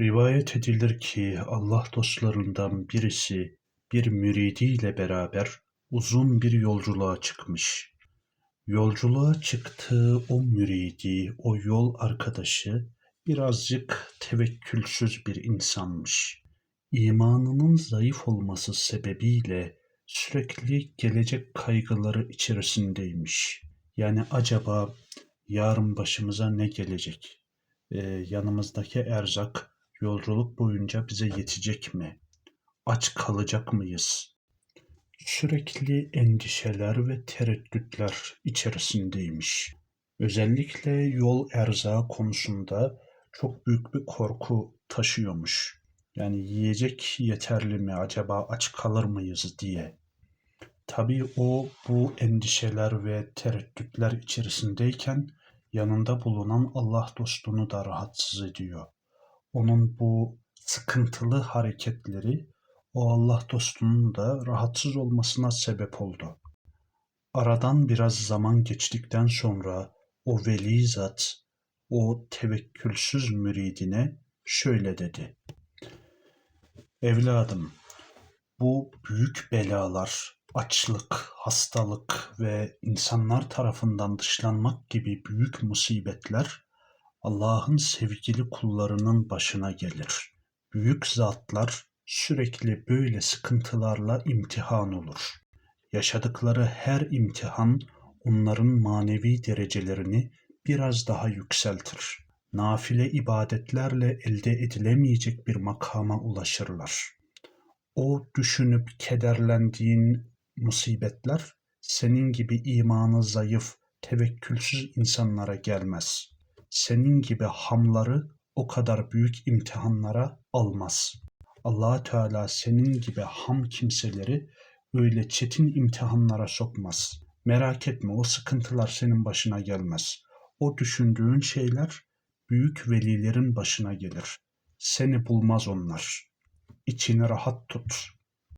Rivayet edilir ki Allah dostlarından birisi bir müridiyle beraber uzun bir yolculuğa çıkmış. Yolculuğa çıktığı o müridi, o yol arkadaşı birazcık tevekkülsüz bir insanmış. İmanının zayıf olması sebebiyle sürekli gelecek kaygıları içerisindeymiş. Yani acaba yarın başımıza ne gelecek? Ee, yanımızdaki erzak yolculuk boyunca bize yetecek mi? Aç kalacak mıyız? Sürekli endişeler ve tereddütler içerisindeymiş. Özellikle yol erzağı konusunda çok büyük bir korku taşıyormuş. Yani yiyecek yeterli mi acaba aç kalır mıyız diye. Tabii o bu endişeler ve tereddütler içerisindeyken yanında bulunan Allah dostunu da rahatsız ediyor. Onun bu sıkıntılı hareketleri o Allah dostunun da rahatsız olmasına sebep oldu. Aradan biraz zaman geçtikten sonra o veli zat o tevekkülsüz müridine şöyle dedi. Evladım, bu büyük belalar, açlık, hastalık ve insanlar tarafından dışlanmak gibi büyük musibetler Allah'ın sevgili kullarının başına gelir. Büyük zatlar sürekli böyle sıkıntılarla imtihan olur. Yaşadıkları her imtihan onların manevi derecelerini biraz daha yükseltir. Nafile ibadetlerle elde edilemeyecek bir makama ulaşırlar. O düşünüp kederlendiğin musibetler senin gibi imanı zayıf, tevekkülsüz insanlara gelmez. Senin gibi hamları o kadar büyük imtihanlara almaz. allah Teala senin gibi ham kimseleri öyle çetin imtihanlara sokmaz. Merak etme o sıkıntılar senin başına gelmez. O düşündüğün şeyler büyük velilerin başına gelir. Seni bulmaz onlar. İçini rahat tut.